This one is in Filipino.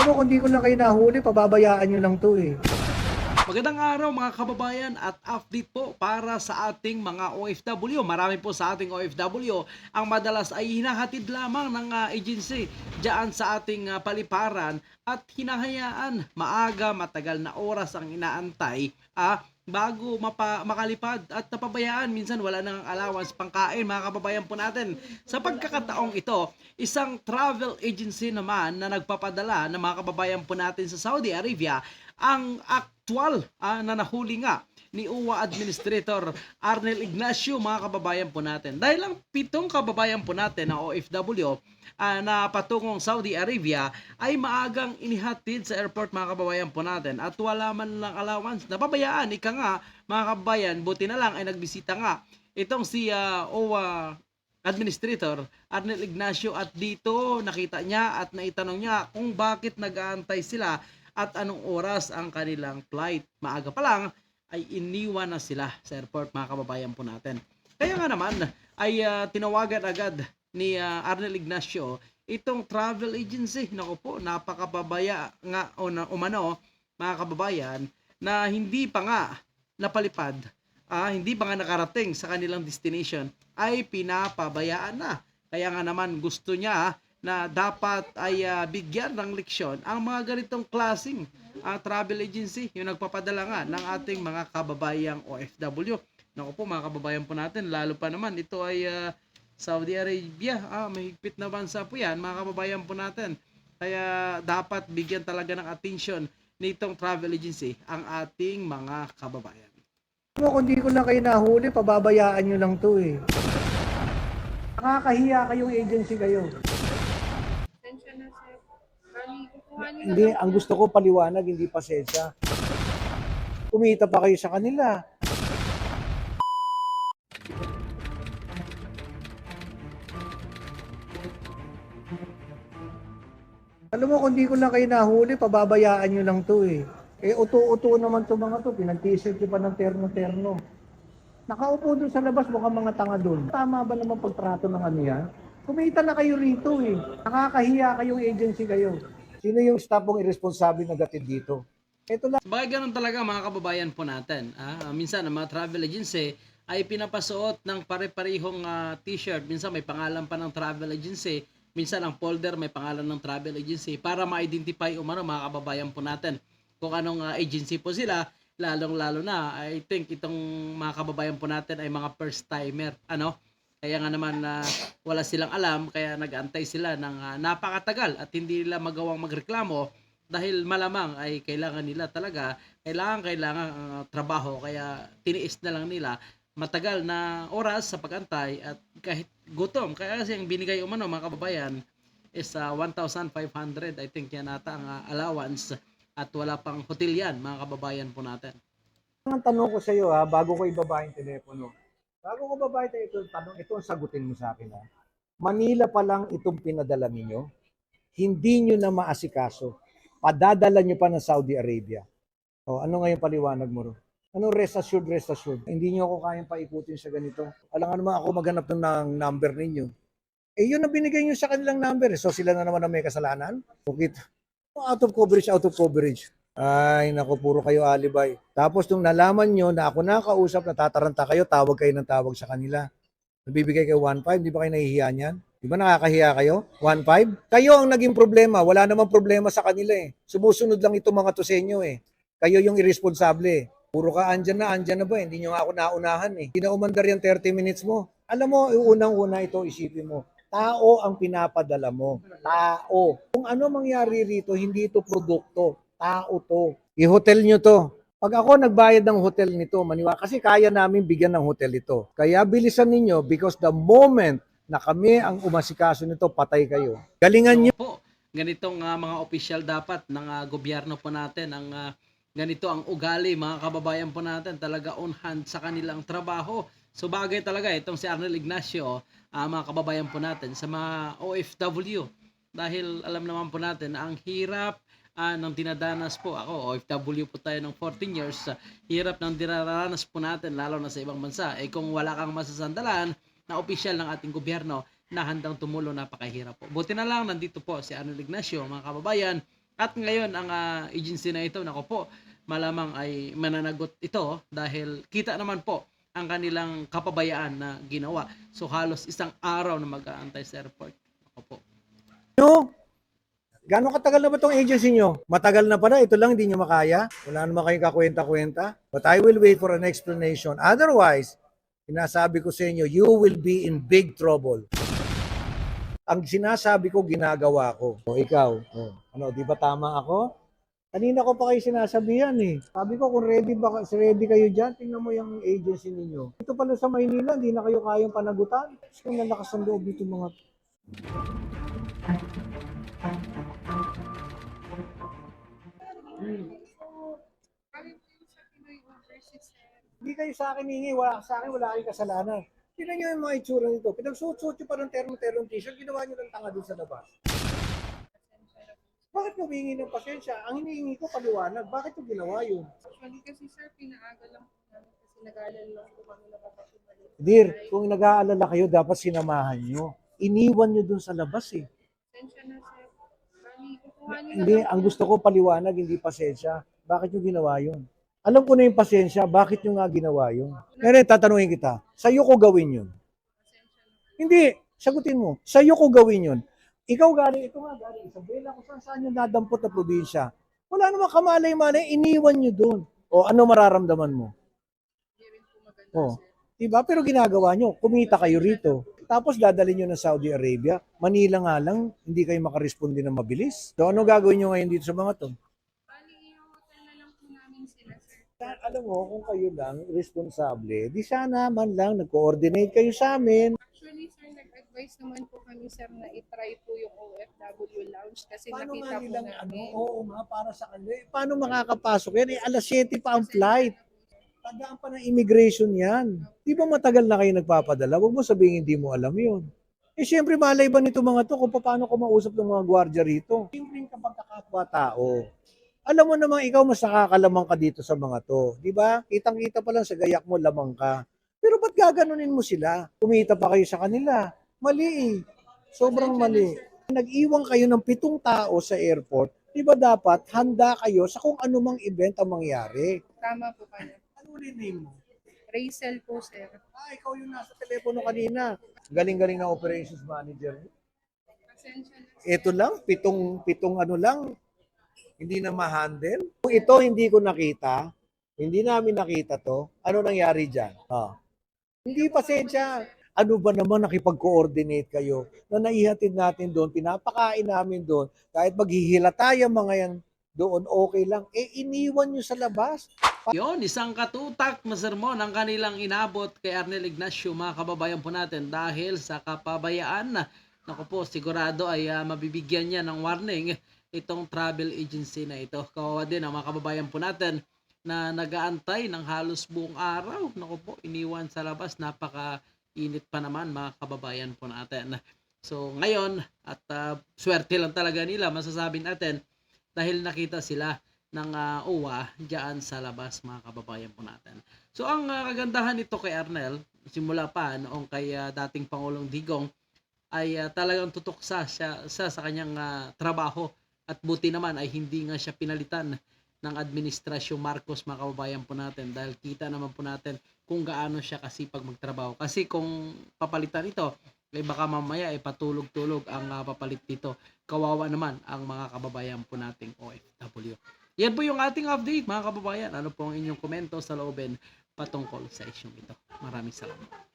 Alam mo, kung di ko lang kayo nahuli, pababayaan nyo lang to eh. Magandang araw mga kababayan at update po para sa ating mga OFW. Marami po sa ating OFW ang madalas ay hinahatid lamang ng ah, agency diyan sa ating ah, paliparan at hinahayaan maaga matagal na oras ang inaantay ah, bago mapa, makalipad at napabayaan minsan wala nang allowance pangkain mga kababayan po natin. Sa pagkakataong ito, isang travel agency naman na nagpapadala ng mga kababayan po natin sa Saudi Arabia ang actual ah, na nahuli nga ni UWA Administrator Arnel Ignacio mga kababayan po natin. Dahil lang pitong kababayan po natin na OFW ah, na patungong Saudi Arabia ay maagang inihatid sa airport mga kababayan po natin at wala man lang allowance. Napabayaan, ika nga mga kababayan, buti na lang ay nagbisita nga itong si ah, OWA Administrator Arnel Ignacio at dito nakita niya at naitanong niya kung bakit nag-aantay sila at anong oras ang kanilang flight. Maaga pa lang ay iniwan na sila sa airport mga kababayan po natin. Kaya nga naman ay ah, tinawagan agad ni ah, Arnel Ignacio itong travel agency. Naku po, napakababaya nga o na, umano mga kababayan na hindi pa nga napalipad, ah, hindi pa nga nakarating sa kanilang destination ay pinapabayaan na. Kaya nga naman gusto niya na dapat ay ah, bigyan ng leksyon ang mga ganitong klasing ah, travel agency yung nagpapadala nga ng ating mga kababayang OFW. Naku po mga kababayan po natin, lalo pa naman ito ay ah, Saudi Arabia. Ah, mahigpit na bansa po yan mga kababayan po natin. Kaya dapat bigyan talaga ng attention nitong travel agency ang ating mga kababayan. Mo, kung di ko lang kayo nahuli, pababayaan nyo lang to eh. Nakakahiya kayong agency kayo. Niyo Hindi, ang gusto ko paliwanag, hindi pasensya. Kumita pa kayo sa kanila. Alam mo, kung di ko lang kayo nahuli, pababayaan nyo lang to eh. Eh, uto-uto naman to mga to. Pinag-t-shirt pa ng terno-terno. Nakaupo dun sa labas, mukhang mga tanga dun. Tama ba naman pagtrato ng ano yan? Kumita na kayo rito eh. Nakakahiya kayong agency kayo. Sino yung staff mong irresponsible na gatid dito? Ito lang. Bagay ganun talaga mga kababayan po natin. Ah, minsan ang mga travel agency ay pinapasuot ng pare-parehong ah, t-shirt. Minsan may pangalan pa ng travel agency. Minsan ang folder may pangalan ng travel agency para ma-identify umano mga kababayan po natin kung anong ah, agency po sila. Lalong-lalo na, I think itong mga kababayan po natin ay mga first timer. Ano? Kaya nga naman na wala silang alam kaya nag-antay sila ng ah, napakatagal at hindi nila magawang magreklamo dahil malamang ay kailangan nila talaga kailangan kailangan ang trabaho kaya tiniis na lang nila matagal na oras sa pagantay at kahit gutom kaya kasi ang binigay umano mga kababayan is ah, 1,500 I think yan ata ang ah, allowance at wala pang hotel yan mga kababayan po natin Ang tanong ko sa iyo ha, bago ko ibaba yung telepono. Bago ko baba ito, tanong, ito ang sagutin mo sa akin ha. Manila pa lang itong pinadala ninyo. Hindi nyo na maasikaso. Padadala nyo pa ng Saudi Arabia. O, ano nga yung paliwanag mo ro? Ano rest assured, rest assured? Hindi nyo ako kayang paikutin sa ganito. Alam nga naman ako maghanap ng, number ninyo. Eh, yun ang binigay nyo sa kanilang number. So, sila na naman ang may kasalanan? Okay. Out of coverage, out of coverage. Ay, naku, puro kayo alibay. Tapos nung nalaman nyo na ako nakausap, natataranta kayo, tawag kayo ng tawag sa kanila. Nabibigay kayo 1.5, di ba kayo nahihiya niyan? Di ba nakakahiya kayo? 1.5? Kayo ang naging problema. Wala namang problema sa kanila eh. Sumusunod lang itong mga to sa inyo eh. Kayo yung irresponsable eh. Puro ka andyan na, andyan na ba? Hindi nyo nga ako naunahan eh. Hindi na yung 30 minutes mo. Alam mo, unang-una ito, isipin mo. Tao ang pinapadala mo. Tao. Kung ano mangyari rito, hindi ito produkto. Tao to. I-hotel nyo to. Pag ako nagbayad ng hotel nito, maniwa, kasi kaya namin bigyan ng hotel ito. Kaya bilisan ninyo because the moment na kami ang umasikaso nito, patay kayo. Galingan nyo. po ganitong ah, mga official dapat ng ah, gobyerno po natin ang ah, ganito ang ugali mga kababayan po natin talaga on hand sa kanilang trabaho so bagay talaga itong si Arnel Ignacio ah, mga kababayan po natin sa mga OFW dahil alam naman po natin na ang hirap ah, ng dinadanas po ako OFW po tayo ng 14 years ah, hirap ng dinaranas po natin lalo na sa ibang bansa eh kung wala kang masasandalan na opisyal ng ating gobyerno na handang tumulong napakahirap po. Buti na lang nandito po si Arnold Ignacio mga kababayan At ngayon, ang ah, agency na ito, nako po, malamang ay mananagot ito dahil kita naman po ang kanilang kapabayaan na ginawa. So halos isang araw na mag-aantay sa airport. Nako po. Nyo, gano'ng katagal na ba tong agency nyo? Matagal na pala, ito lang, hindi nyo makaya. Wala naman kayong kakwenta-kwenta. But I will wait for an explanation. Otherwise, sinasabi ko sa inyo, you will be in big trouble. Ang sinasabi ko, ginagawa ko. O ikaw, o, ano, di ba tama ako? Kanina ko pa kayo sinasabihan eh. Sabi ko, kung ready, ba, ready kayo dyan, tingnan mo yung agency ninyo. Ito pala sa Maynila, hindi na kayo kayang panagutan. Kung nalakas ang loob dito mga Hindi kayo sa akin hingi, wala sa akin, wala kayong kasalanan. Tignan nyo yung mga itsura nito. Pinagsuot-suot nyo pa ng termo-termo t-shirt, ginawa nyo ng tanga dun sa labas. Bakit nyo humingi ng pasensya? Ang hinihingi ko paliwanag. Bakit nyo ginawa yun? Actually kasi sir, pinaaga lang po namin kasi nag-aalala lang po kami na bumalik. Dear, kung nag-aalala kayo, dapat sinamahan nyo. Iniwan nyo dun sa labas eh. Pasensya na sir. Kukuha na Hindi, lang ang po. gusto ko paliwanag, hindi pasensya. Bakit nyo ginawa yun? Alam ko na yung pasensya, bakit nyo nga ginawa yun? Ngayon, tatanungin kita, sa'yo ko gawin yun. Hindi, sagutin mo. Sa'yo ko gawin yun. Ikaw galing, ito nga galing Isabela, kung saan saan yung nadampot na probinsya. Wala namang kamalay-malay, iniwan nyo doon. O ano mararamdaman mo? Sir. Diba? Pero ginagawa nyo, kumita kayo rito. Tapos dadalhin nyo ng Saudi Arabia. Manila nga lang, hindi kayo makaresponde ng mabilis. So ano gagawin nyo ngayon dito sa mga to? Alam mo, kung kayo lang responsable, di sana man lang nag-coordinate kayo sa amin. Actually sir, nag-advise naman po kami sir na i-try po yung OFW lounge kasi Paano nakita po nilang ano, namin. oo nga, para sa kanila. Eh, Paano makakapasok yan? Eh, alas 7 pa ang flight. Tagaan pa ng immigration yan. Di ba matagal na kayo nagpapadala? Huwag mo sabihin hindi mo alam yun. Eh siyempre malay ba nito mga to kung paano ko mausap ng mga gwardiya rito? Siyempre kapag kakapwa tao. Alam mo namang ikaw mas nakakalamang ka dito sa mga to. Di ba? Kitang-kita pa lang sa gayak mo, lamang ka. Pero ba't gaganunin mo sila? Kumita pa kayo sa kanila. Mali eh. Sobrang mali. Nag-iwan kayo ng pitong tao sa airport. Di ba dapat handa kayo sa kung anumang event ang mangyari? Tama po kayo. Ano rin name mo? Rachel po sir. Ah, ikaw yung nasa telepono kanina. Galing-galing na operations manager. Pasensya na sir. Ito lang, pitong, pitong ano lang, hindi na ma-handle. Kung ito hindi ko nakita, hindi namin nakita to, ano nangyari dyan? Ah. Hindi pasensya. Ano ba naman nakipag-coordinate kayo na naihatid natin doon, pinapakain namin doon, kahit maghihila tayo mga yan doon, okay lang. Eh, iniwan nyo sa labas. Yon, isang katutak na sermon ang kanilang inabot kay Arnel Ignacio, mga kababayan po natin, dahil sa kapabayaan na, naku po, sigurado ay ah, mabibigyan niya ng warning itong travel agency na ito. Kawawa din ang mga kababayan po natin na nagaantay ng halos buong araw. Naku po, iniwan sa labas, napaka init pa naman mga kababayan po natin. So ngayon, at ah, swerte lang talaga nila, masasabi natin, dahil nakita sila ng uh, uwa diyan sa labas mga kababayan po natin. So ang ah, kagandahan nito kay Arnel, simula pa noong kay ah, dating Pangulong Digong ay ah, talagang tutok sa sa, sa kanyang ah, trabaho at buti naman ay hindi nga siya pinalitan ng administrasyon Marcos mga kababayan po natin dahil kita naman po natin kung gaano siya kasipag magtrabaho. Kasi kung papalitan ito, eh baka mamaya ay patulog-tulog ang ah, papalit dito. Kawawa naman ang mga kababayan po nating OFW. Yan po yung ating update mga kababayan. Ano po ang inyong komento sa loobin patungkol sa isyong ito. Maraming salamat.